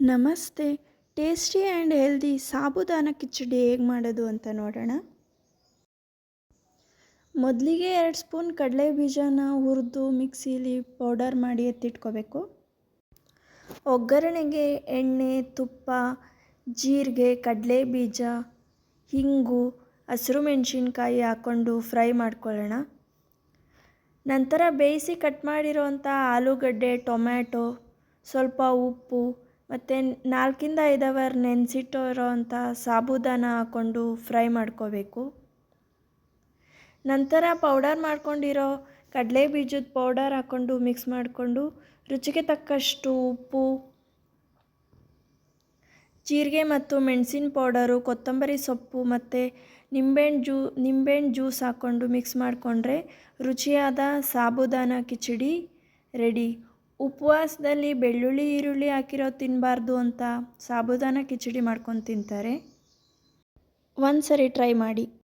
ನಮಸ್ತೆ. Tasty and healthy sabudana khichdi ಹೇಗೆ ಮಾಡೋದು ಅಂತ ನೋಡೋಣ. ಮೊದಲಿಗೆ ಎರಡು ಸ್ಪೂನ್ ಕಡಲೆ ಬೀಜನ ಹುರಿದು ಮಿಕ್ಸಿಲಿ ಪೌಡರ್ ಮಾಡಿ ಎತ್ತಿಟ್ಕೋಬೇಕು. ಒಗ್ಗರಣೆಗೆ ಎಣ್ಣೆ, ತುಪ್ಪ, ಜೀರಿಗೆ ಕಡಲೆ ಬೀಜ ಹಿಂಗು, ಹಸಿರು ಮೆಣಸಿನ್ಕಾಯಿ ಹಾಕ್ಕೊಂಡು ಫ್ರೈ ಮಾಡ್ಕೊಳ್ಳೋಣ. ನಂತರ ಬೇಯಿಸಿ ಕಟ್ ಮಾಡಿರೋವಂಥ ಆಲೂಗಡ್ಡೆ, ಟೊಮ್ಯಾಟೊ, ಸ್ವಲ್ಪ ಉಪ್ಪು ಮತ್ತು ನಾಲ್ಕಿಂದ ಐದು ಅವರ್ ನೆನೆಸಿಟ್ಟಿರೋವಂಥ ಸಾಬುದಾನ ಹಾಕ್ಕೊಂಡು ಫ್ರೈ ಮಾಡ್ಕೋಬೇಕು. ನಂತರ ಪೌಡರ್ ಮಾಡ್ಕೊಂಡಿರೋ ಕಡಲೆ ಬೀಜದ ಪೌಡರ್ ಹಾಕ್ಕೊಂಡು ಮಿಕ್ಸ್ ಮಾಡಿಕೊಂಡು ರುಚಿಗೆ ತಕ್ಕಷ್ಟು ಉಪ್ಪು, ಜೀರಿಗೆ ಮತ್ತು ಮೆಣಸಿನ ಪೌಡರು, ಕೊತ್ತಂಬರಿ ಸೊಪ್ಪು ಮತ್ತು ನಿಂಬೆಹಣ್ಣು ಜ್ಯೂ, ನಿಂಬೆಹಣ್ಣು ಜ್ಯೂಸ್ ಹಾಕ್ಕೊಂಡು ಮಿಕ್ಸ್ ಮಾಡಿಕೊಂಡ್ರೆ ರುಚಿಯಾದ ಸಾಬುದಾನ ಕಿಚಡಿ ರೆಡಿ. ಉಪವಾಸದಲ್ಲಿ ಬೆಳ್ಳುಳ್ಳಿ ಈರುಳ್ಳಿ ಹಾಕಿರೋ ತಿನ್ನಬಾರ್ದು ಅಂತ ಸಾಬುದಾನ ಕಿಚಡಿ ಮಾಡ್ಕೊಂಡು ತಿಂತಾರೆ. ಒಂದು ಸರಿ ಟ್ರೈ ಮಾಡಿ.